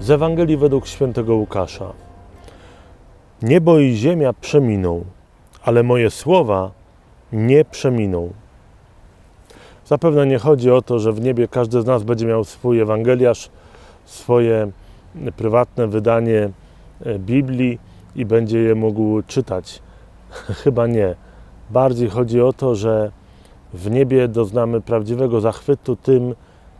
Z Ewangelii według świętego Łukasza. Niebo i ziemia przeminą, ale moje słowa nie przeminą. Zapewne nie chodzi o to, że w niebie każdy z nas będzie miał swój Ewangeliarz, swoje prywatne wydanie e, Biblii i będzie je mógł czytać. Chyba nie. Bardziej chodzi o to, że w niebie doznamy prawdziwego zachwytu tym,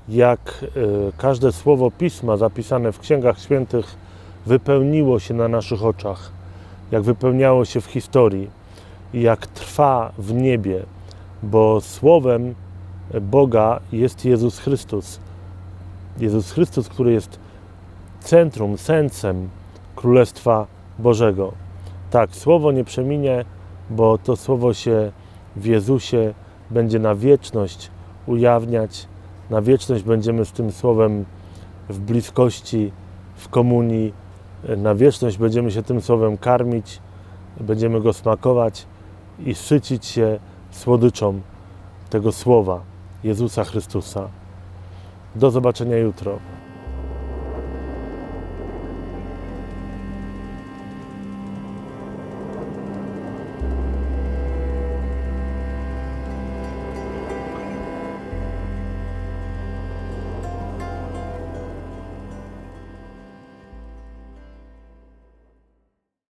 jak e, każde słowo pisma zapisane w księgach świętych wypełniło się na naszych oczach, jak wypełniało się w historii jak trwa w niebie, bo słowem Boga jest Jezus Chrystus. Jezus Chrystus, który jest centrum, sensem Królestwa Bożego. Tak, słowo nie przeminie, bo to słowo się w Jezusie będzie na wieczność ujawniać. Na wieczność będziemy z tym słowem w bliskości, w komunii. Na wieczność będziemy się tym słowem karmić, będziemy go smakować i sycić się słodyczą tego słowa Jezusa Chrystusa. Do zobaczenia jutro.